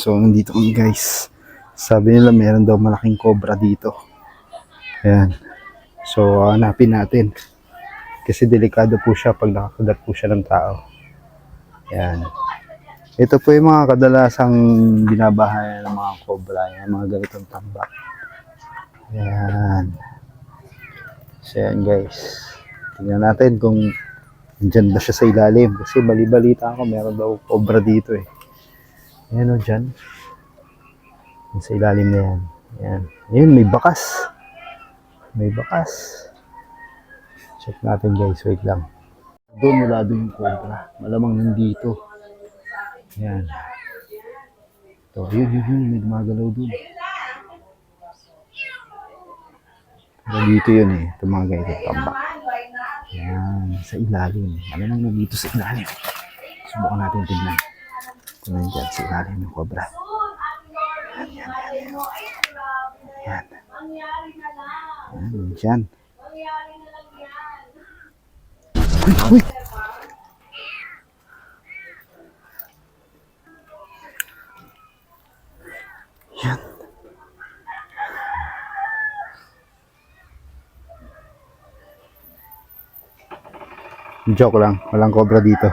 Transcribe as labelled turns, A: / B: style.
A: So, nandito kami guys. Sabi nila meron daw malaking cobra dito. Ayan. So, hanapin natin. Kasi delikado po siya pag nakakagat po siya ng tao. Ayan. Ito po yung mga kadalasang binabahayan ng mga cobra. Yung mga ganitong tambak. Ayan. So, ayan guys. Tingnan natin kung Diyan ba siya sa ilalim? Kasi bali-balita ako, meron daw cobra dito eh. Ayan o, dyan. Sa ilalim na yan. Ayan. Ayan, may bakas. May bakas. Check natin guys, wait lang. Doon wala doon yung cobra. Malamang nandito. Ayan. Ito, yun, yun, yun. May gumagalaw doon. Pero dito yun eh. Ito mga ganito, tambak. Yan, sa ilalim. Nang nandito sa ilalim? Subukan natin tignan. Kung nandiyan sa ilalim ng cobra. Yan, yan, yan. Yan. Yan, dyan. Uy! Yan. Joke lang. Walang cobra dito.